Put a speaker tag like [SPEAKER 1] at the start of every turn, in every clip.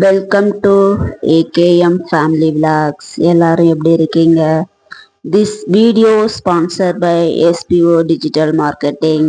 [SPEAKER 1] Welcome to AKM family vlogs எல்லாரும் எப்படி இருக்கீங்க? This video sponsor by SPO digital marketing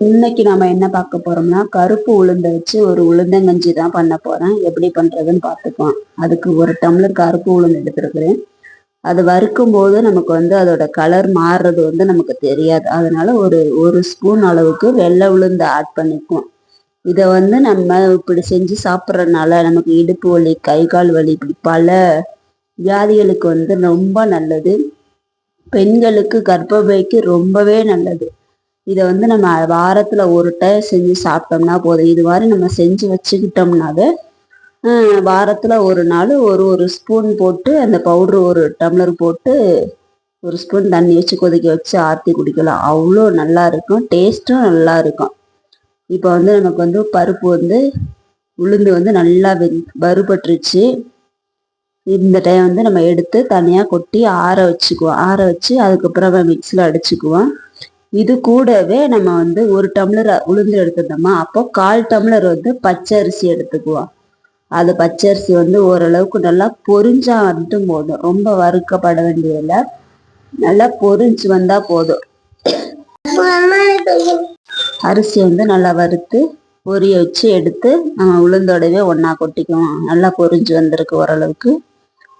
[SPEAKER 1] இன்னைக்கு நம்ம என்ன பார்க்க போறோம்னா கருப்பு உளுந்த வச்சு ஒரு உளுந்தங்கஞ்சி தான் பண்ண போறேன். எப்படி பண்றதுன்னு பார்த்துப்போம் அதுக்கு ஒரு டம்ளர் கருப்பு உளுந்து எடுத்துருக்குறேன். அது வறுக்கும் போது நமக்கு வந்து அதோட கலர் மாறுறது வந்து நமக்கு தெரியாது. அதனால ஒரு ஒரு ஸ்பூன் அளவுக்கு வெள்ளை உளுந்து ஆட் பண்ணிக்குவோம். இதை வந்து நம்ம இப்படி செஞ்சு சாப்பிட்றதுனால நமக்கு இடுப்பு வலி கை கால் வலி இப்படி பல வியாதிகளுக்கு வந்து ரொம்ப நல்லது. பெண்களுக்கு கர்ப்பப்பைக்கு ரொம்பவே நல்லது. இதை வந்து நம்ம வாரத்தில் ஒரு டைம் செஞ்சு சாப்பிட்டோம்னா போதும். இது மாதிரி நம்ம செஞ்சு வச்சுக்கிட்டோம்னாவே வாரத்தில் ஒரு நாள் ஒரு ஒரு ஸ்பூன் போட்டு அந்த பவுடர் ஒரு டம்ளர் போட்டு ஒரு ஸ்பூன் தண்ணி வச்சு கொதிக்க வச்சு ஆற்றி குடிக்கலாம். அவ்வளோ நல்லா இருக்கும். டேஸ்ட்டும் நல்லா இருக்கும். இப்போ வந்து நமக்கு வந்து பருப்பு வந்து உளுந்து வந்து நல்லா வெ வறுபட்டுருச்சு. இந்த டைம் வந்து நம்ம எடுத்து தனியாக கொட்டி ஆற வச்சுக்குவோம். ஆற வச்சு அதுக்கப்புறம் மிக்சியில் அடிச்சுக்குவோம். இது கூடவே நம்ம வந்து ஒரு டம்ளர் உளுந்து எடுத்துட்டோமா அப்போ கால் டம்ளர் வந்து பச்சை அரிசி எடுத்துக்குவோம் அது பச்சை அரிசி வந்து ஓரளவுக்கு நல்லா பொறிஞ்சா மட்டும் போதும். ரொம்ப வறுக்கப்பட வேண்டியதில்ல. நல்லா பொரிஞ்சு வந்தா போதும். அரிசி வந்து நல்லா வறுத்து பொரிய வச்சு எடுத்து நம்ம உளுந்தோடவே ஒன்றா கொட்டிக்குவோம். நல்லா பொரிஞ்சு வந்திருக்கு ஓரளவுக்கு.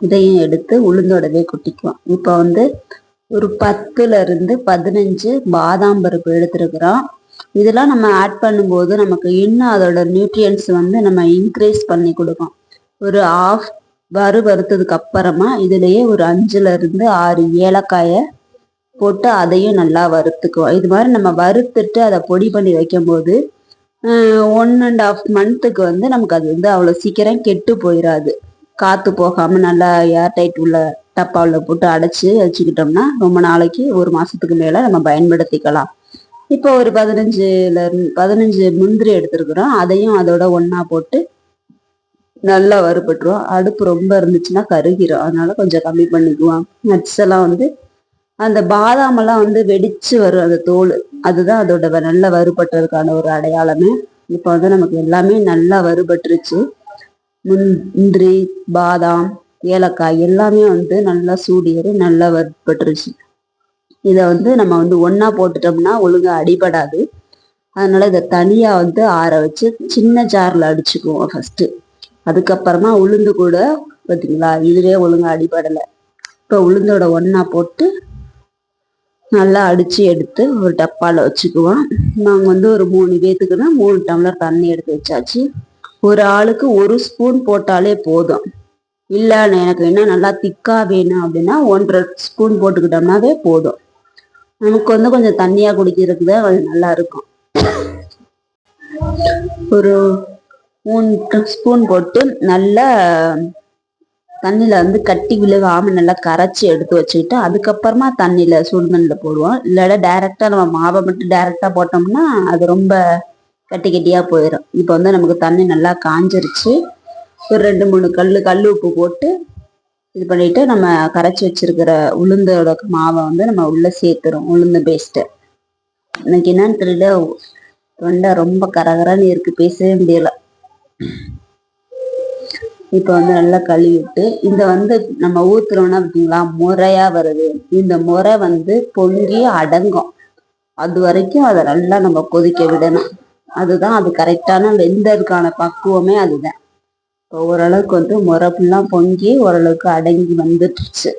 [SPEAKER 1] இதையும் எடுத்து உளுந்தோடவே கொட்டிக்குவோம். இப்போ வந்து ஒரு பத்துல இருந்து பதினஞ்சு பாதாம் பருப்பு எடுத்துருக்குறோம். இதெல்லாம் நம்ம ஆட் பண்ணும்போது நமக்கு இன்னும் அதோட நியூட்ரியன்ஸ் வந்து நம்ம இன்க்ரீஸ் பண்ணி கொடுக்கும். ஒரு ஆஃப் வறு வறுத்ததுக்கு அப்புறமா இதுலயே ஒரு அஞ்சுல இருந்து ஆறு ஏலக்காயை போட்டு அதையும் நல்லா வறுத்துக்குவோம். இது மாதிரி நம்ம வறுத்துட்டு அதை பொடி பண்ணி வைக்கும்போது ஒன் அண்ட் ஆஃப் மந்த்துக்கு வந்து நமக்கு அது வந்து அவ்வளோ சீக்கிரம் கெட்டு போயிடாது காற்று போகாமல் நல்லா ஏர் டைட் உள்ள டப்பாவில் போட்டு அடைச்சி வச்சுக்கிட்டோம்னா ரொம்ப நாளைக்கு ஒரு மாதத்துக்கு மேலே நம்ம பயன்படுத்திக்கலாம். இப்போ ஒரு பதினஞ்சுல இருந்து பதினஞ்சு முந்திரி எடுத்துருக்குறோம். அதையும் அதோட ஒன்றா போட்டு நல்லா வறுபட்டுருவோம் அடுப்பு ரொம்ப இருந்துச்சுன்னா கருகிரும். அதனால கொஞ்சம் கம்மி பண்ணிக்குவோம். நட்ஸ் எல்லாம் வந்து அந்த பாதாம் எல்லாம் வந்து வெடிச்சு வரும். அந்த தோல் அதுதான் அதோட நல்ல வறுபட்டதுக்கான ஒரு அடையாளமே. இப்போ வந்து நமக்கு எல்லாமே நல்லா வறுபட்டுருச்சு. முந்திரி பாதாம் ஏலக்காய் எல்லாமே வந்து நல்லா சூடியேறி நல்லா வறுபட்டுருச்சு. இதை வந்து நம்ம வந்து ஒன்றா போட்டுட்டோம்னா ஒழுங்காக அடிபடாது. அதனால இதை தனியாக வந்து ஆற வச்சு சின்ன ஜாரில் அடிச்சுக்குவோம் ஃபஸ்ட்டு அதுக்கப்புறமா உளுந்து கூட பார்த்தீங்களா இதுவே ஒழுங்காக அடிபடலை. இப்போ உளுந்தோட ஒன்றா போட்டு நல்லா அடித்து எடுத்து ஒரு டப்பாவில் வச்சுக்குவோம். நாங்கள் வந்து ஒரு மூணு பேத்துக்குன்னா மூணு டம்ளர் தண்ணி எடுத்து வச்சாச்சு. ஒரு ஆளுக்கு ஒரு ஸ்பூன் போட்டாலே போதும். இல்லை எனக்கு என்ன நல்லா திக்கா வேணும் அப்படின்னா ஒன்றரை ஸ்பூன் போட்டுக்கிட்டோம்னாவே போதும். நமக்கு வந்து கொஞ்சம் தண்ணியா குடிக்கிறதுக்கு தான் கொஞ்சம் நல்லா இருக்கும். ஒரு மூணு ஸ்பூன் போட்டு நல்லா தண்ணியில் வந்து கட்டி விழுகாம நல்லா கரைச்சி எடுத்து வச்சுக்கிட்டு அதுக்கப்புறமா தண்ணியில் சுடுதண்ணில் போடுவோம். இல்லைன்னா டைரெக்டாக நம்ம மாவை மட்டும் டைரெக்டாக போட்டோம்னா அது ரொம்ப கட்டி கட்டியாக போயிடும் இப்போ வந்து நமக்கு தண்ணி நல்லா காஞ்சிருச்சு. ஒரு ரெண்டு மூணு கல் கல் உப்பு போட்டு இது பண்ணிட்டு நம்ம கரைச்சி வச்சிருக்கிற உளுந்தோட மாவை வந்து நம்ம உள்ளே சேர்த்துறோம் உளுந்து பேஸ்ட்டு இன்னைக்கு என்னன்னு தெரியல தொண்டை ரொம்ப கரகரன்னு இருக்கு பேசவே முடியல. இப்போ வந்து நல்லா கழுவி விட்டு இந்த வந்து நம்ம ஊத்துறோம்னா பார்த்தீங்களா முறையா வருது. இந்த முறை வந்து பொங்கி அடங்கும். அது வரைக்கும் அதை நல்லா நம்ம கொதிக்க விடணும். அதுதான் அது கரெக்டான வெந்ததுக்கான பக்குவமே அதுதான். ஓரளவுக்கு வந்து முறை ஃபுல்லாக பொங்கி ஓரளவுக்கு அடங்கி வந்துட்டுருச்சு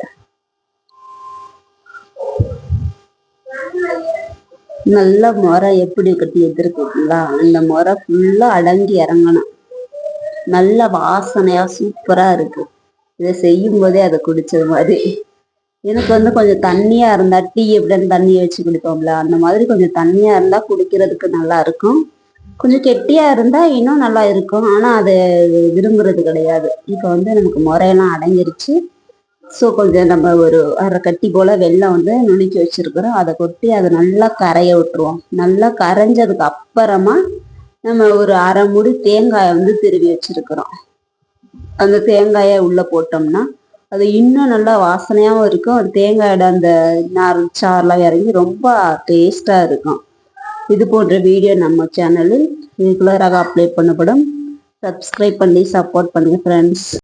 [SPEAKER 1] நல்ல முறை எப்படி கட்டி எதிர்க்குங்களா அந்த முறை ஃபுல்லாக அடங்கி இறங்கணும். நல்ல வாசனையா சூப்பராக இருக்கு. இதை செய்யும் போதே அதை குடிச்சது மாதிரி. எனக்கு வந்து கொஞ்சம் தண்ணியா இருந்தால் டீ எப்படின்னு தண்ணியை வச்சு குடிப்போம்ல? அந்த மாதிரி கொஞ்சம் தண்ணியாக இருந்தால் குடிக்கிறதுக்கு நல்லா இருக்கும். கொஞ்சம் கெட்டியா இருந்தா இன்னும் நல்லா இருக்கும். ஆனா அது விரும்புறது கிடையாது. இப்போ வந்து நமக்கு முறையெல்லாம் அடங்கிருச்சு. ஸோ கொஞ்சம் நம்ம ஒரு அரை கட்டி போல வெள்ளம் வந்து நுணுக்கி வச்சிருக்கிறோம். அதை கொட்டி அதை நல்லா கரைய விட்டுருவோம். நல்லா கரைஞ்சதுக்கு அப்புறமா நம்ம ஒரு அரை முடி தேங்காயை வந்து திருவி வச்சிருக்கிறோம். அந்த தேங்காயை உள்ள போட்டோம்னா அது இன்னும் நல்லா வாசனையாகவும் இருக்கும். அது தேங்காயோட அந்த நார் சார்லாம் இறங்கி ரொம்ப டேஸ்டா இருக்கும். இது போன்ற வீடியோ நம்ம சேனலில் ரெகுலராக அப்ளை பண்ணப்படும். சப்ஸ்கிரைப் பண்ணி சப்போர்ட் பண்ணுங்கள் ஃப்ரெண்ட்ஸ்